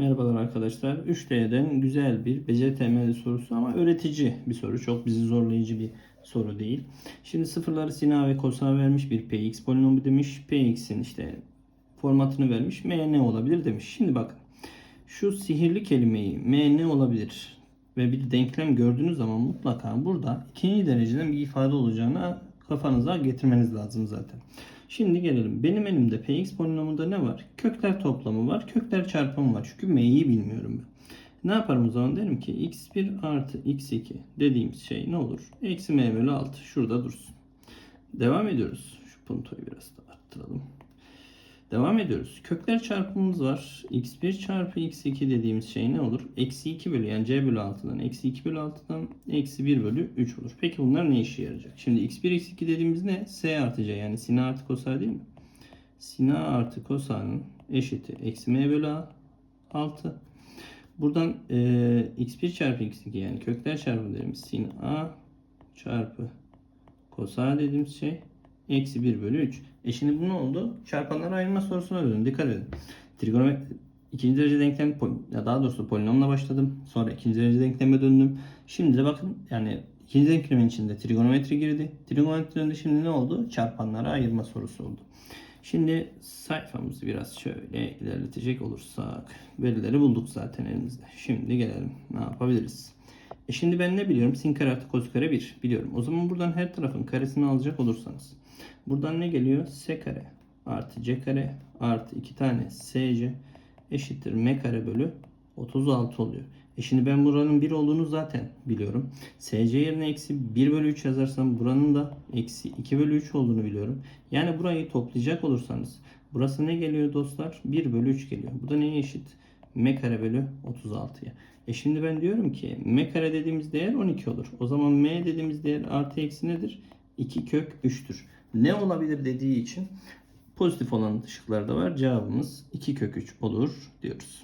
Merhabalar arkadaşlar. 3D'den güzel bir BCTML sorusu ama öğretici bir soru. Çok bizi zorlayıcı bir soru değil. Şimdi sıfırları sina ve kosa vermiş bir px polinomu demiş. px'in işte formatını vermiş. m ne olabilir demiş. Şimdi bakın. Şu sihirli kelimeyi m ne olabilir ve bir denklem gördüğünüz zaman mutlaka burada ikinci dereceden bir ifade olacağını kafanıza getirmeniz lazım zaten. Şimdi gelelim. Benim elimde px polinomunda ne var? Kökler toplamı var. Kökler çarpımı var. Çünkü m'yi bilmiyorum ben. Ne yaparım o zaman? Derim ki x1 artı x2 dediğimiz şey ne olur? Eksi m bölü 6. Şurada dursun. Devam ediyoruz. Şu puntoyu biraz da arttıralım. Devam ediyoruz. Kökler çarpımımız var. x1 çarpı x2 dediğimiz şey ne olur? Eksi 2 bölü yani c bölü 6'dan eksi 2 bölü 6'dan eksi 1 bölü 3 olur. Peki bunlar ne işe yarayacak? Şimdi x1 x2 dediğimiz ne? s artı c yani sina artı kosa değil mi? Sina artı kosanın eşiti eksi m bölü 6. Buradan e, x1 çarpı x2 yani kökler çarpımı dediğimiz sin a çarpı kosa dediğimiz şey eksi 1 bölü 3. E şimdi bu ne oldu? Çarpanlara ayırma sorusuna döndüm. Dikkat edin. Trigonometri ikinci derece denklem ya daha doğrusu polinomla başladım. Sonra ikinci derece denkleme döndüm. Şimdi de bakın yani ikinci denklemin içinde trigonometri girdi. Trigonometrinin de şimdi ne oldu? Çarpanlara ayırma sorusu oldu. Şimdi sayfamızı biraz şöyle ilerletecek olursak verileri bulduk zaten elimizde. Şimdi gelelim. Ne yapabiliriz? E şimdi ben ne biliyorum? Sin kare artı kos kare 1 biliyorum. O zaman buradan her tarafın karesini alacak olursanız. Buradan ne geliyor? S kare artı C kare artı 2 tane SC eşittir M kare bölü 36 oluyor. E şimdi ben buranın 1 olduğunu zaten biliyorum. SC yerine eksi 1 bölü 3 yazarsam buranın da eksi 2 bölü 3 olduğunu biliyorum. Yani burayı toplayacak olursanız burası ne geliyor dostlar? 1 bölü 3 geliyor. Bu da neye eşit? M kare bölü 36'ya. E şimdi ben diyorum ki M kare dediğimiz değer 12 olur. O zaman M dediğimiz değer artı eksi nedir? 2 kök 3'tür. Ne olabilir dediği için pozitif olan şıklar da var. Cevabımız 2 kök 3 olur diyoruz.